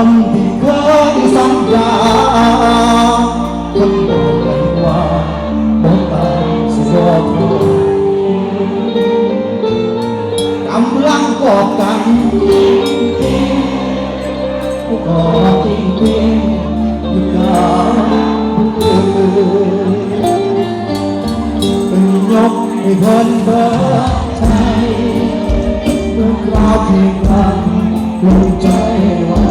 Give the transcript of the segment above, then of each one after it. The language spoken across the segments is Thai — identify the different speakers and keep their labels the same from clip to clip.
Speaker 1: คนที่เคยสัญญาคนบอกกันว่าบ่ตายสิรอเธอกำลังกอบกันก็จริงจริงๆอยู่กับเป็นยกให้เพิ่นเบิดใจเมื่อคราวเพียงครั้งลงใจวัน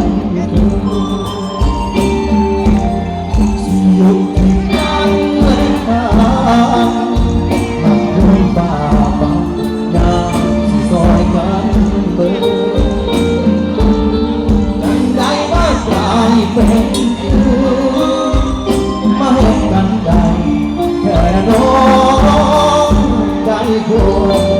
Speaker 1: ใ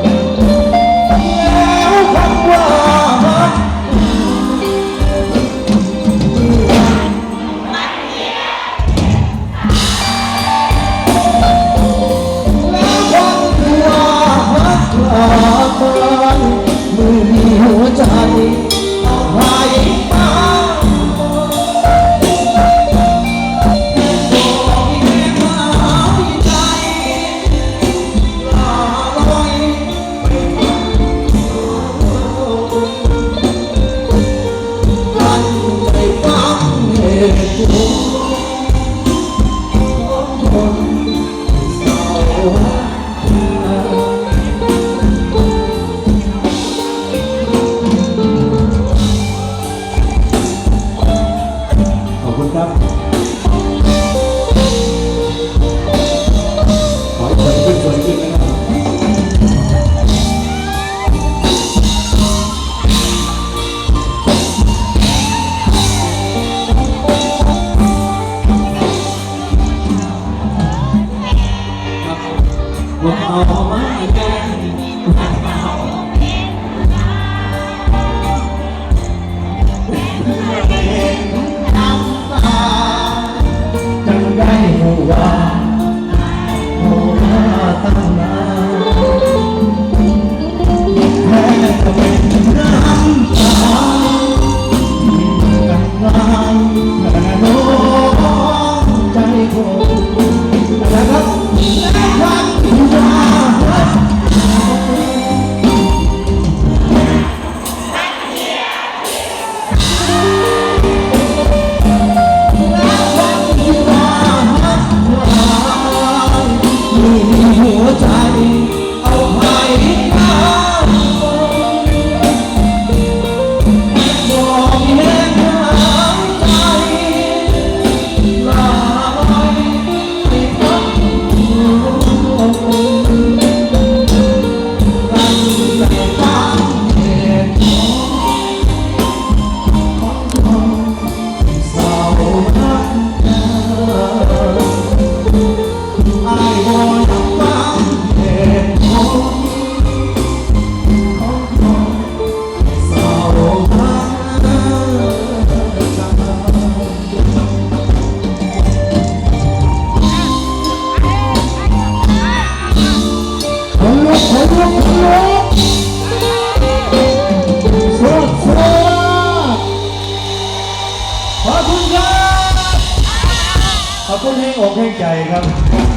Speaker 1: อบคุณให้อกใจครับ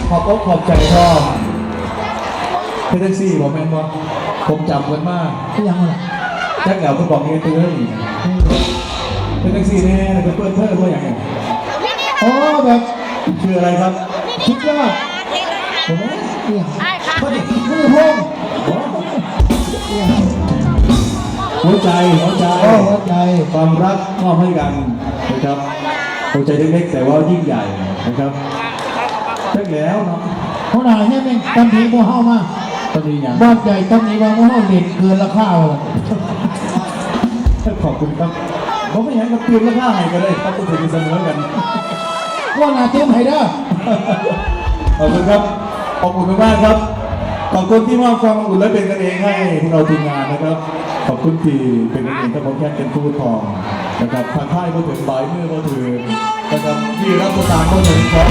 Speaker 1: ขอบอกขอบใจพ่อเพชรซี่บอกแม่นว่าผมจำกันมาก
Speaker 2: ยังล่ะ
Speaker 1: แจ็คแอลก็บอกเงี้ยตัวนี้เพชรซี่แน่เป็นเพื่อนเพื่อนว่าอย่างไง
Speaker 2: อ๋อแบบ
Speaker 1: ชื่ออะไรครับ
Speaker 2: คิดว่า
Speaker 1: ผมไหม
Speaker 2: เนี่ย
Speaker 1: พอดี
Speaker 2: มือพง
Speaker 1: หัวใจหัวใจ
Speaker 2: โอ้หัวใจ
Speaker 1: ความรักมอบให้กันนะครับหัวใจเล็กๆแต่ว่ายิ่งใหญ่ นะครับแจ็คแล้วเนาะ
Speaker 2: เขาหน่อยเนี่ยเป็นตำหนิโมเฮามา
Speaker 1: ตอนนี้อย่าง
Speaker 2: บ้านใหญ่ตำหนิว่าโมเฮาเด็ดเกินราคาเลย
Speaker 1: ขอบคุณครับผมไม่อยากจะเปลี่ยนราคาให้ก็ได้ครับต้องถึงเสมอกัน
Speaker 2: ว่าหนาเต็มให้เด้อ
Speaker 1: ขอบคุณครับขอบคุณมากๆครับขอบคุณที่มอบความอบอุ่นและเป็นกันเองให้พวกเราทีมงานนะครับ ขอบคุณที่เป็นกันเองครับผมแค่เป็นผู้ทอง นะครับทางค่ายก็ถึงบ่ายมือก็ถึงนะครับที่รับประทานก็ถึงพร้อม